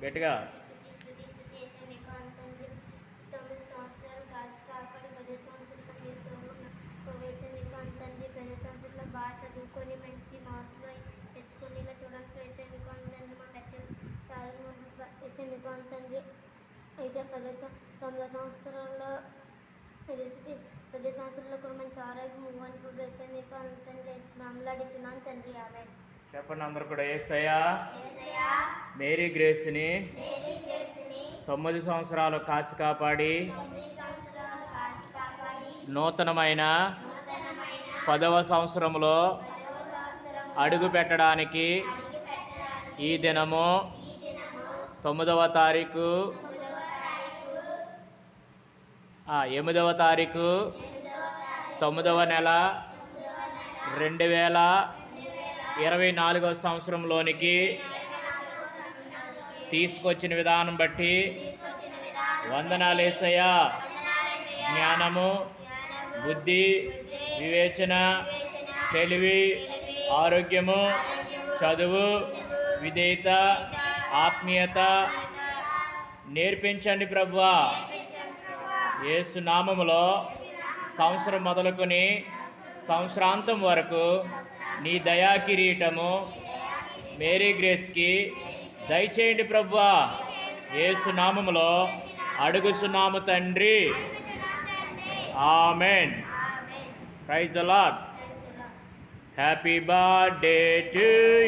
గట్టిగా. తొమ్మిది సంవత్సరాలు కాచి పది సంవత్సరాలు మీరు బాగా చదువుకొని మంచి మార్కులు తెచ్చుకొని ఇలా చూడడానికి వేసే మీకు అంతండి మా లక్ష్యం చాలా వేసే మీకు అంతండి వేసే పది తొమ్మిదో సంవత్సరంలో ఇది పది సంవత్సరాల్లో కూడా మంచి ఆరోగ్యం ఇవ్వని వేసే మీకు అంతండి తండ్రి ఆమె. చెప్పండి అందరు కూడా. ఏసయ్యా మేరీ గ్రేస్ని తొమ్మిది సంవత్సరాలు కాసి కాపాడి నూతనమైన పదవ సంవత్సరంలో అడుగు పెట్టడానికి ఈ దినము తొమ్మిదవ తారీఖు ఎనిమిదవ తారీఖు తొమ్మిదవ నెల రెండు వేల ఇరవై నాలుగవ సంవత్సరంలోనికి తీసుకొచ్చిన విధానం బట్టి తీసుకొచ్చిన వందనాలేసయ్య. జ్ఞానము బుద్ధి వివేచన తెలివి ఆరోగ్యము చదువు విధేయత ఆత్మీయత నేర్పించండి ప్రభువా ఏసునామములో నామములో సంవత్సరం మొదలుకొని సంవత్సరాంతం వరకు నీ దయా కిరీటము మేరీ గ్రేస్కి దయచేయండి ప్రభువా. ఏసునామములో నామములో అడుగుచున్నాము తండ్రి. Amen. Praise a lot happy birthday to